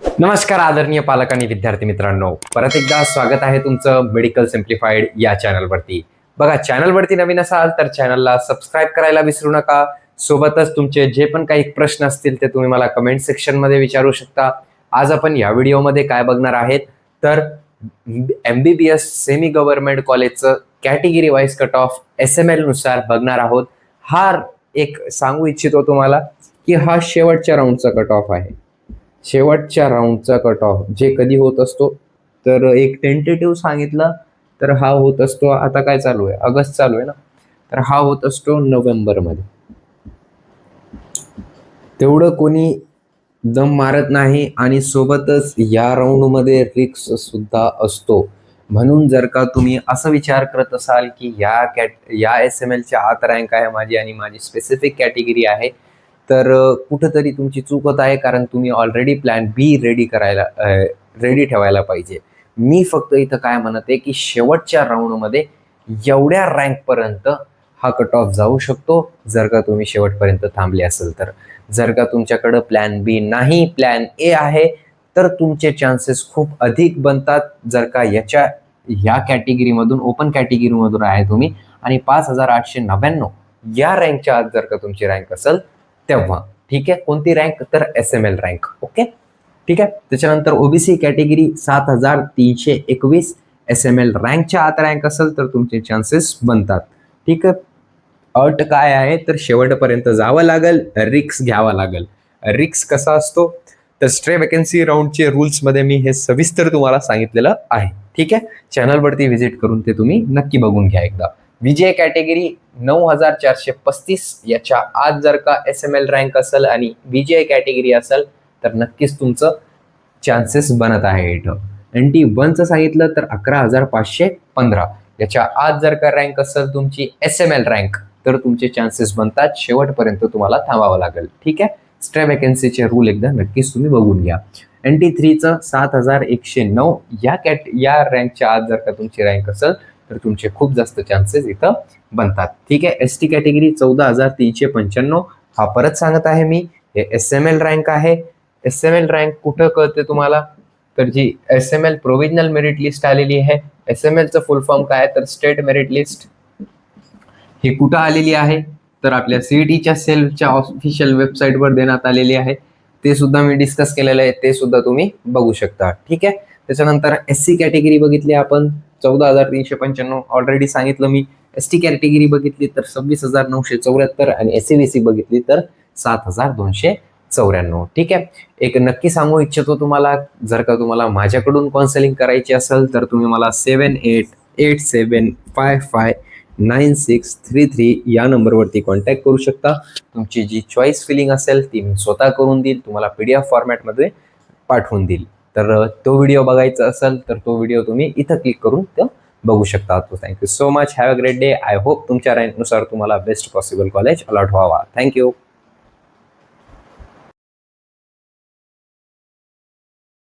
नमस्कार आदरणीय पालक आणि विद्यार्थी मित्रांनो. परत एकदा स्वागत आहे तुमचं मेडिकल सिम्प्लिफाईड या चॅनलवरती बघा चॅनलवरती नवीन असाल तर चॅनलला सबस्क्राईब करायला विसरू नका. सोबतच तुमचे जे पण काही प्रश्न असतील ते तुम्ही मला कमेंट सेक्शनमध्ये विचारू शकता. आज आपण या व्हिडिओमध्ये काय बघणार आहेत? तर M B B S semi government कॉलेजचं category wise cut off S M एलनुसार बघणार आहोत. हा एक सांगू इच्छितो तुम्हाला की हा शेवटच्या राऊंडचा कट ऑफ आहे. शेवटच्या राऊंडचा कट ऑफ जे कधी होत असतो तर एक टेंटेटिव्ह सांगितलं तर हा होत असतो. आता काय चालू आहे? ऑगस्ट चालू आहे ना? तर हा होत असतो नोव्हेंबरमध्ये. तेवढं कोणी दम मारत नाही आणि सोबतच या राऊंडमध्ये रिक्स सुद्धा असतो. म्हणून जर का तुम्ही असं विचार करत असाल की या कॅट या एस एम एलच्या आत रँक आहे माझी आणि माझी स्पेसिफिक कॅटेगरी आहे तर कुठंतरी तुमची चूक होत आहे कारण तुम्ही ऑलरेडी प्लॅन बी रेडी करायला रेडी ठेवायला पाहिजे. मी फक्त इथं काय म्हणत आहे की शेवटच्या राऊंडमध्ये एवढ्या रँकपर्यंत हा कट ऑफ जाऊ शकतो जर का तुम्ही शेवटपर्यंत थांबले असेल तर. जर का तुमच्याकडं प्लॅन बी नाही प्लॅन ए आहे तर तुमचे चान्सेस खूप अधिक बनतात. जर का याच्या या कॅटेगरीमधून ओपन कॅटेगरीमधून आहे तुम्ही आणि पाच हजार आठशे नव्याण्णव या रँकच्या आत जर का तुमची रँक असेल तेव्हा ठीक आहे? कोणती रँक तर S M L rank okay ठीक आहे? त्याच्यानंतर ओबीसी कॅटेगरी सात हजार तीनशे एकवीस एस एम एल रँकच्या आत रँक असेल तर तुमचे चान्सेस बनतात. ठीक आहे? अट काय आहे? तर शेवटपर्यंत जावं लागेल रिक्स घ्यावा लागेल. रिक्स कसा असतो? तर स्ट्रे वॅकन्सी राऊंडचे रूल्समध्ये मी हे सविस्तर तुम्हाला सांगितलेलं आहे. ठीक आहे? चॅनलवरती व्हिजिट करून ते तुम्ही नक्की बघून घ्या एकदा. विजय कॅटेगरी नऊ हजार चारशे पस्तीस याच्या आत जर का एस एम एल रँक असेल आणि विजय कॅटेगरी असेल तर नक्कीच तुमचं चान्सेस बनत आहे इथं. एन टी वनचं सांगितलं तर अकरा हजार पाचशे पंधरा. याच्या आत जर का रँक असेल तुमची एस एम एल रँक तर तुमचे चान्सेस बनतात. शेवटपर्यंत तुम्हाला थांबावं लागेल. ठीक आहे? स्ट्रे वॅकन्सीचे रूल एकदा नक्कीच तुम्ही बघून घ्या. एन टी थ्रीचं सात हजार एकशे नऊ. या कॅट या रँकच्या आत जर का तुमची रँक असेल तर तुमचे खूप जास्त चान्सेस इथं बनतात. ठीक आहे? एस टी कॅटेगरी चौदा हजार तीनशे पंच्याण्णव. हा परत सांगत आहे मी. हे एस एम एल रँक आहे. एस एम एल रँक कुठं कळते तुम्हाला? तर जी S M L provisional merit list आलेली आहे. एस एम एलचं फुल फॉर्म काय? आहे तर स्टेट मेरिट लिस्ट ही कुठं आलेली आहे? तर आपल्या सीईटीच्या सेलच्या ऑफिशियल वेबसाईटवर देण्यात आलेली आहे. ते सुद्धा मी डिस्कस केलेलं आहे. ते सुद्धा तुम्ही बघू शकता. ठीक आहे? त्याच्यानंतर एस सी कॅटेगरी बघितली आपण. चौदा हजार तीनशे पंच्याण्णव. ऑलरेडी सांगितलं मी. एस टी कॅटेगरी बघितली तर सव्वीस हजार नऊशे चौऱ्याहत्तर आणि एस सी सी बघितली तर सात हजार दोनशे चौऱ्याण्णव. ठीक आहे? एक नक्की सांगू इच्छितो तुम्हाला जर का तुम्हाला माझ्याकडून काउन्सिलिंग करायची असेल तर तुम्ही मला seven eight eight seven five five nine six three three या नंबरवरती कॉन्टॅक्ट करू शकता. तुमची जी चॉईस फिलिंग असेल ती मी स्वतः करून देईल. तुम्हाला पी डी एफ फॉर्मॅटमध्ये पाठवून देईल. तर तो व्हिडिओ बघायचा असेल तर तो व्हिडिओ तुम्ही इथं क्लिक करून तो बघू शकता. तो thank you so much have a great day I hope तुमच्या रँकनुसार तुम्हाला बेस्ट पॉसिबल कॉलेज अलॉट व्हावा. Thank you